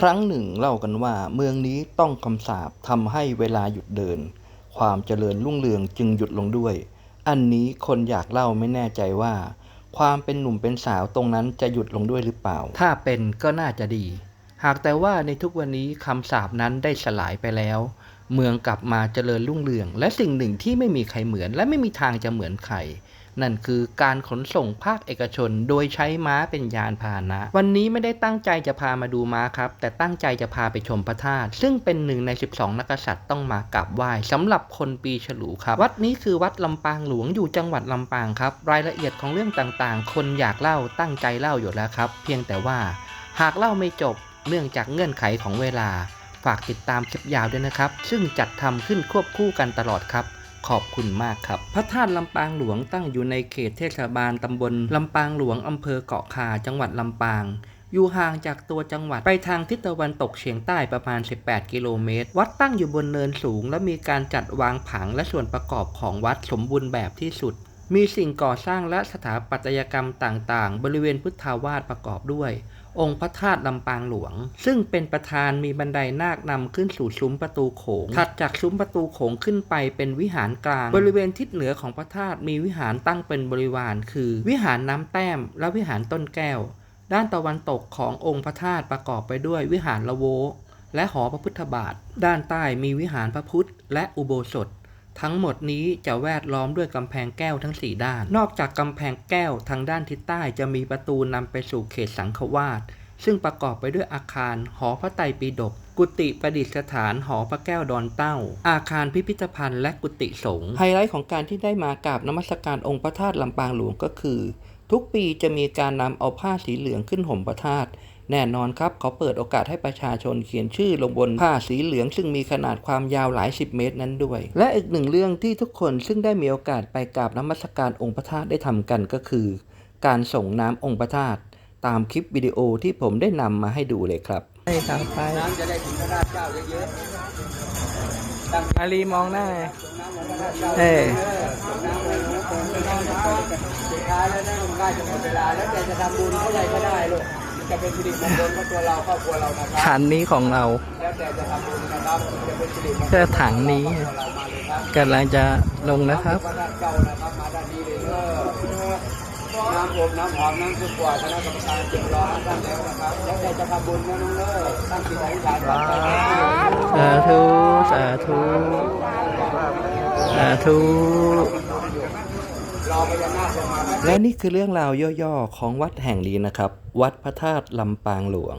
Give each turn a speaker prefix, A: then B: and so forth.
A: ครั้งหนึ่งเล่ากันว่าเมืองนี้ต้องคำสาปทำให้เวลาหยุดเดิน ความเจริญรุ่งเรืองจึงหยุดลงด้วย อันนี้คนอยากเล่าไม่แน่ใจว่า ความเป็นหนุ่มเป็นสาวตรงนั้นจะหยุดลงด้วยหรือเปล่า ถ้าเป็นก็น่าจะดี หากแต่ว่าในทุกวันนี้คำสาปนั้นได้สลายไปแล้ว เมืองกลับมาเจริญรุ่งเรือง และสิ่งหนึ่งที่ไม่มีใครเหมือน และไม่มีทางจะเหมือนใครนั่นคือการขนส่งภาคเอกชน โดยใช้ม้าเป็นยานพาหนะ วันนี้ไม่ได้ตั้งใจจะพามาดูม้าครับ แต่ตั้งใจจะพาไปชมพระธาตุซึ่งเป็นหนึ่งใน 12 นักษัตริย์ต้องมากราบไหว้สำหรับคนปีฉลูครับ วัดนี้คือวัดลำปางหลวงอยู่จังหวัดลำปางครับ รายละเอียดของเรื่องต่างๆ คนอยากเล่าตั้งใจเล่าอยู่แล้วครับ เพียงแต่ว่า หากเล่าไม่จบเนื่องจากเงื่อนไขของเวลา ฝากติดตามคลิปยาวด้วยนะครับ ซึ่งจัดทำขึ้นควบคู่กันตลอดครับ ขอบคุณมากครับ พระธาตุลำปางหลวงตั้งอยู่ในเขตเทศบาลตำบลลำปางหลวงอำเภอเกาะคาจังหวัดลำปางอยู่ห่างจากตัวจังหวัดไปทางทิศตะวันตกเฉียงใต้ประมาณ 18 กิโลเมตร วัดตั้งอยู่บนเนินสูง และมีการจัดวางผังและส่วนประกอบของวัดสมบูรณ์แบบที่สุด มีสิ่งก่อสร้างและสถาปัตยกรรมต่างๆ บริเวณพุทธาวาสประกอบด้วย องค์พระธาตุลำปางหลวง ซึ่งเป็นประธานมีบันไดนาคนำขึ้นสู่ซุ้มประตูโขง ถัดจากซุ้มประตูโขงขึ้นไปเป็นวิหารกลาง บริเวณทิศเหนือของพระธาตุมีวิหารตั้งเป็นบริวาร คือ วิหารน้ำแต้ม และวิหารต้นแก้ว ด้านตะวันตกขององค์พระธาตุประกอบไปด้วยวิหารละโวและหอพระพุทธบาท ด้านใต้มีวิหารพระพุทธ และอุโบสถ ทั้งหมดนี้จะแวดล้อมด้วยกำแพงแก้วทั้ง 4 ด้าน นอกจากกำแพงแก้วทางด้านทิศใต้จะมีประตูนำไปสู่เขตสังฆวาสซึ่งประกอบไปด้วยอาคาร หอพระไตรปิฎกกุฏิประดิษฐานหอพระแก้วดอนเต้า อาคารพิพิธภัณฑ์และกุฏิสงฆ์ไฮไลท์ของการที่ได้มากราบนมัสการองค์พระธาตุลำปางหลวงก็คือ ทุกปีจะมีการนำเอาผ้าสีเหลืองขึ้นห่มพระธาตุ แน่นอนครับ เขาเปิดโอกาสให้ประชาชนเขียนชื่อลงบนผ้าสีเหลือง ซึ่งมีขนาดความยาวหลายสิบเมตรนั้นด้วย และอีกหนึ่งเรื่องที่ทุกคนซึ่งได้มีโอกาสไปกราบนมัสการองค์พระธาตุได้ทำกันก็คือ การส่งน้ำองค์พระธาตุตามคลิปวิดีโอที่ผมได้นำมาให้ดูเลยครับใช่ครับไป
B: น้ำจะได้ถึงพระธาตุเจ้าเยอะๆตั้ง
A: อาลีมองหน้า
B: น้ำของพระธาตุเจ้า
A: เอ้ย
B: ส่งน้ำเลยนะคนจะน้ำไปสุดท้ายแล้วนะมันใกล้จะหมดเวลาแล้วแต่จะทำบุญเท่าไหร่ก็ได้ลูกจะ เป็นสิริมงคลกับตัวเราครอบครัวเรานะครับ
A: ขันนี้ของเรา
B: แล้วแต่จะทำบุญนะครับจะเป็นสิริมงคล
A: เสื้อถังนี้
B: กับเรามาเลยครับ
A: กำลังจะลงนะครับ
B: พระธาตุเจ้านะครับมาด้านนี้เลยเออน้ำผมน้ำหอมน้ำสุกกว่าคณะกรรมการเจ็บร้อยท่านแล้วนะครับแล้วแต่จะทำบุญนะน้องเลิศตั้งจิตอธิษฐานก่อนไป
A: สาธุสาธุสาธุ และนี่คือเรื่องราวย่อๆ ของวัดแห่งนี้นะครับ วัดพระธาตุลำปางหลวง